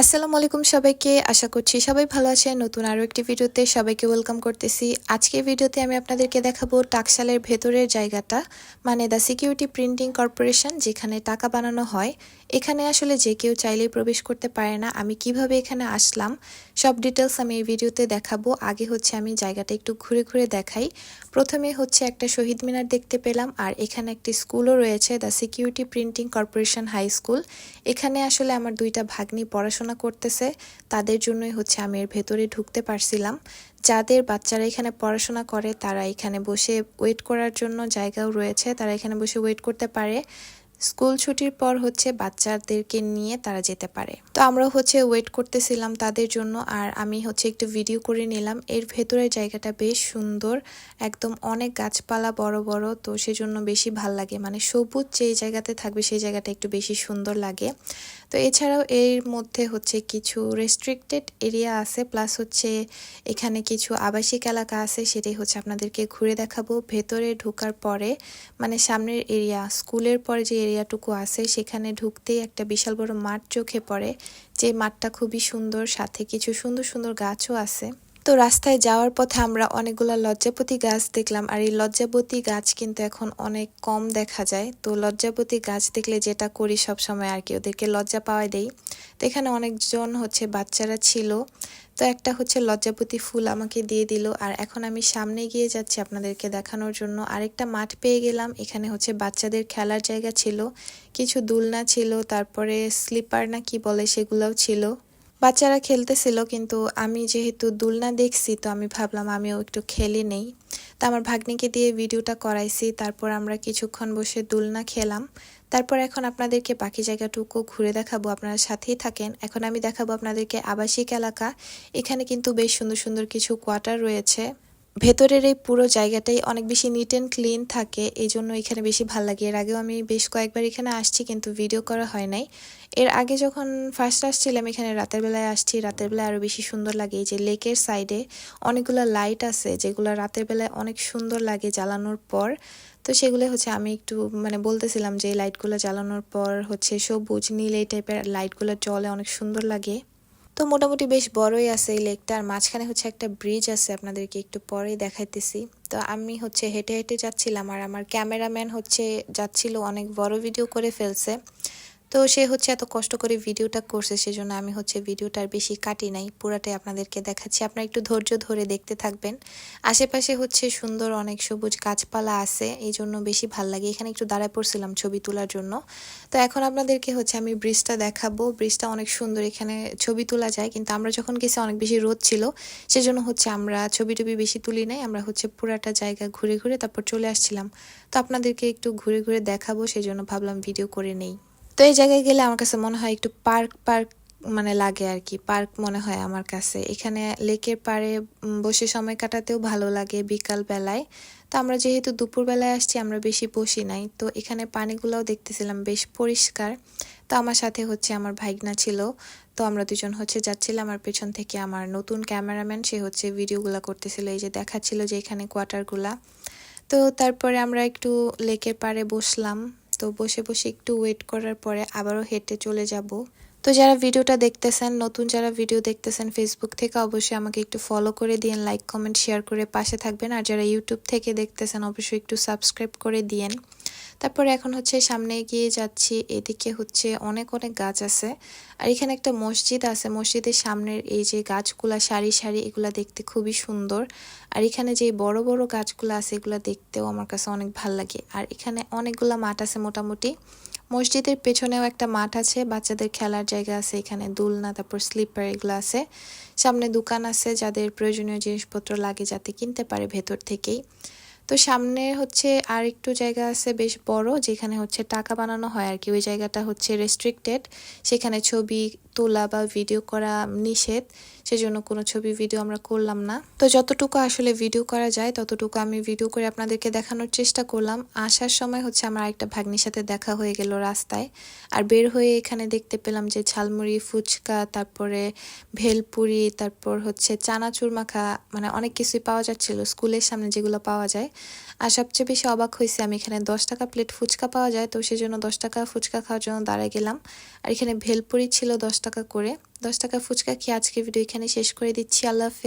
আসসালামু আলাইকুম সবাইকে। আশা করছি সবাই ভালো আছেন। নতুন আরও একটি ভিডিওতে সবাইকে ওয়েলকাম করতেছি। আজকের ভিডিওতে আমি আপনাদেরকে দেখাবো টাকশালের ভেতরের জায়গাটা মানে দ্য সিকিউরিটি প্রিন্টিং কর্পোরেশন যেখানে টাকা বানানো হয়। এখানে আসলে যে কেউ চাইলেই প্রবেশ করতে পারে না। আমি কীভাবে এখানে আসলাম, সব ডিটেলস আমি এই ভিডিওতে দেখাবো। আগে হচ্ছে আমি জায়গাটা একটু ঘুরে ঘুরে দেখাই। প্রথমে হচ্ছে একটা শহীদ মিনার দেখতে পেলাম, আর এখানে একটি স্কুলও রয়েছে the security printing corporation high school এখানে আসলে আমার দুইটা ভাগ্নি পড়াশোনা করতেছে, তাদের জন্যই হচ্ছে আমি এর ভেতরে ঢুকতে পারছিলাম। যাদের বাচ্চারা এখানে পড়াশোনা করে, তারা এখানে বসে ওয়েট করার জন্য জায়গাও রয়েছে, তারা এখানে বসে ওয়েট করতে পারে। স্কুল ছুটির পর হচ্ছে বাচ্চাদেরকে নিয়ে তারা যেতে পারে। তো আমরা হচ্ছে ওয়েট করতেছিলাম তাদের জন্য আর আমি হচ্ছে একটু ভিডিও করে নিলাম। এর ভেতরের জায়গাটা বেশ সুন্দর, একদম অনেক গাছপালা বড় বড়, তো সেজন্য বেশি ভালো লাগে। মানে সবুজ যেই জায়গাতে থাকবে সেই জায়গাটা একটু বেশি সুন্দর লাগে। তো এছাড়াও এর মধ্যে হচ্ছে কিছু রেস্ট্রিক্টেড এরিয়া আছে প্লাস হচ্ছে এখানে কিছু আবাসিক এলাকা আছে, সেটাই হচ্ছে আপনাদেরকে ঘুরে দেখাবো। ভেতরে ঢোকার পরে মানে সামনের এরিয়া স্কুলের পরে যে এরিয়াটুকু আছে, সেখানে ঢুকতেই একটা বিশাল বড় মাঠ চোখে পড়ে। যে মাঠটা খুবই সুন্দর, সাথে কিছু সুন্দর সুন্দর গাছও আছে। তো রাস্তায় যাওয়ার পথে আমরা অনেকগুলো লজ্জাপতি গাছ দেখলাম, আর এই লজ্জাপতি গাছ কিন্তু এখন অনেক কম দেখা যায়। তো লজ্জাপতি গাছ দেখলে যেটা করি সব সময় আর কি, ওদেরকে লজ্জা পাওয়া দেই। তো এখানে অনেকজন হচ্ছে বাচ্চারা ছিল। তো একটা হচ্ছে লজ্জাপতি ফুল আমাকে দিয়ে দিল, আর এখন আমি সামনে গিয়ে যাচ্ছি আপনাদেরকে দেখানোর জন্য। আরেকটা মাঠ পেয়ে গেলাম, এখানে হচ্ছে বাচ্চাদের খেলার জায়গা ছিল, কিছু দুলনা ছিল, তারপরে স্লিপার না কি বলে সেগুলোও ছিল। বাচ্চারা খেলতেছিল, কিন্তু আমি যেহেতু দুলনা দেখছি, তো আমি ভাবলাম আমিও একটু খেলে নেই। তো আমার ভাগ্নিকে দিয়ে ভিডিওটা করাইছি, তারপর আমরা কিছুক্ষণ বসে দুলনা খেলাম। তারপর এখন আপনাদেরকে বাকি জায়গাটুকু ঘুরে দেখাবো, আপনারা সাথেই থাকেন। এখন আমি দেখাবো আপনাদেরকে আবাসিক এলাকা। এখানে কিন্তু বেশ সুন্দর সুন্দর কিছু কোয়ার্টার রয়েছে। ভেতরের এই পুরো জায়গাটাই অনেক বেশি নিট অ্যান্ড ক্লিন থাকে, এই জন্য এখানে বেশি ভালো লাগে। এর আগেও আমি বেশ কয়েকবার এখানে আসছি, কিন্তু ভিডিও করা হয় নাই। এর আগে যখন ফার্স্ট আসছিলাম এখানে, রাতের বেলায় আসছি, রাতের বেলায় আরও বেশি সুন্দর লাগে। এই যে লেকের সাইডে অনেকগুলো লাইট আছে, যেগুলো রাতের বেলায় অনেক সুন্দর লাগে জ্বালানোর পর। তো সেগুলো হচ্ছে আমি একটু মানে বলতেছিলাম যে লাইটগুলো জ্বালানোর পর হচ্ছে সবুজ, নীল এই টাইপের লাইটগুলো জলে অনেক সুন্দর লাগে। তো মোটামুটি বেশ বড়ই আছে এই লেকটা আর মাঝখানে হচ্ছে একটা ব্রিজ আছে, আপনাদেরকে একটু পরেই দেখাইতেছি। তো আমি হচ্ছে হেঁটে হেঁটে যাচ্ছিলাম আর আমার ক্যামেরাম্যান হচ্ছে যাচ্ছিল, অনেক বড় ভিডিও করে ফেলছে। তো সে হচ্ছে এত কষ্ট করে ভিডিওটা করছে, সেজন্য আমি হচ্ছে ভিডিওটার বেশি কাটি নাই, পুরাটাই আপনাদেরকে দেখাচ্ছি। আপনারা একটু ধৈর্য ধরে দেখতে থাকবেন। আশেপাশে হচ্ছে সুন্দর অনেক সবুজ গাছপালা আছে এই জন্য বেশি ভালো লাগে। এখানে একটু দাঁড়ায় পড়ছিলাম ছবি তোলার জন্য। তো এখন আপনাদেরকে হচ্ছে আমি ব্রিজটা দেখাবো। ব্রিজটা অনেক সুন্দর, এখানে ছবি তোলা যায়, কিন্তু আমরা যখন গেছি অনেক বেশি রোদ ছিল, সেজন্য হচ্ছে আমরা ছবি টবি বেশি তুলি নাই। আমরা হচ্ছে পুরাটা জায়গা ঘুরে ঘুরে তারপর চলে আসছিলাম। তো আপনাদেরকে একটু ঘুরে ঘুরে দেখাবো সেই জন্য ভাবলাম ভিডিও করে নেই। তো এই জায়গায় গেলে আমার কাছে মনে হয় একটু পার্ক পার্ক মানে লাগে আর কি পার্ক মনে হয় আমার কাছে। এখানে লেকের পাড়ে বসে সময় কাটাতেও ভালো লাগে বিকাল বেলায়। তো আমরা যেহেতু দুপুর বেলায় আসছি, আমরা বেশি বসি নাই। তো এখানে পানিগুলোও দেখতেছিলাম, বেশ পরিষ্কার। তো আমার সাথে হচ্ছে আমার ভাইগনা ছিল। তো আমরা দুজন হচ্ছে যাচ্ছিলাম আমার পেছন থেকে আমার নতুন ক্যামেরাম্যান, সে হচ্ছে ভিডিওগুলো করতেছিল। এই যে দেখাচ্ছিল যে এখানে কোয়ার্টারগুলা। তো তারপরে আমরা একটু লেকের পাড়ে বসলাম। তো বসে বসে একটু ওয়েট করার পরে আবারও হেঁটে চলে যাব। তো যারা ভিডিওটা দেখতেছেন, নতুন যারা ভিডিও দেখতেছেন ফেসবুক থেকে অবশ্যই আমাকে একটু ফলো করে দিন লাইক কমেন্ট শেয়ার করে পাশে থাকবেন। আর যারা ইউটিউব থেকে দেখতেছেন, অবশ্যই একটু সাবস্ক্রাইব করে দিয়েন। তারপরে এখন হচ্ছে সামনে এগিয়ে যাচ্ছি, এদিকে হচ্ছে অনেক অনেক গাছ আছে। আর এখানে একটা মসজিদ আছে, মসজিদের সামনের এই যে গাছগুলা, সারি সারি, এগুলা দেখতে খুবই সুন্দর। আর এখানে যে বড় বড় গাছগুলো আছে, এগুলো দেখতেও আমার কাছে অনেক ভালো লাগে। আর এখানে অনেকগুলা মাঠ আছে মোটামুটি। মসজিদের পেছনেও একটা মাঠ আছে, বাচ্চাদের খেলার জায়গা আছে, এখানে দুলনা, তারপর স্লিপার এগুলো আছে। সামনে দোকান আছে, যাদের প্রয়োজনীয় জিনিসপত্র লাগে যাতে কিনতে পারে ভেতর থেকেই। তো সামনে হচ্ছে আর একটু জায়গা আছে বেশ বড়, যেখানে হচ্ছে টাকা বানানো হয় আর কি ওই জায়গাটা হচ্ছে রেস্ট্রিক্টেড সেখানে ছবি তোলা বা ভিডিও করা নিষেধ, সেজন্য কোনো ছবি ভিডিও আমরা করলাম না। তো যতটুকু আসলে ভিডিও করা যায়, ততটুকু আমি ভিডিও করে আপনাদেরকে দেখানোর চেষ্টা করলাম। আসার সময় হচ্ছে আমার একটা ভাগ্নির সাথে দেখা হয়ে গেল রাস্তায়। আর বের হয়ে এখানে দেখতে পেলাম যে ঝালমুড়ি, ফুচকা, তারপরে ভেলপুরি, তারপর হচ্ছে চানাচুর মাখা মানে অনেক কিছুই পাওয়া যাচ্ছিল স্কুলের সামনে যেগুলো পাওয়া যায়। আর সবচেয়ে বেশি অবাক হয়েছে আমি, এখানে দশ টাকা প্লেট ফুচকা পাওয়া যায়, তো সেজন্য দশ টাকা ফুচকা খাওয়ার জন্য দাঁড়ায় গেলাম। আর এখানে ভেলপুরি ছিল দশ টাকা করে দশ টাকা ফুচকা খেয়ে আজকে ভিডিও এখানে শেষ করে দিচ্ছি। আল্লাহ হাফেজ।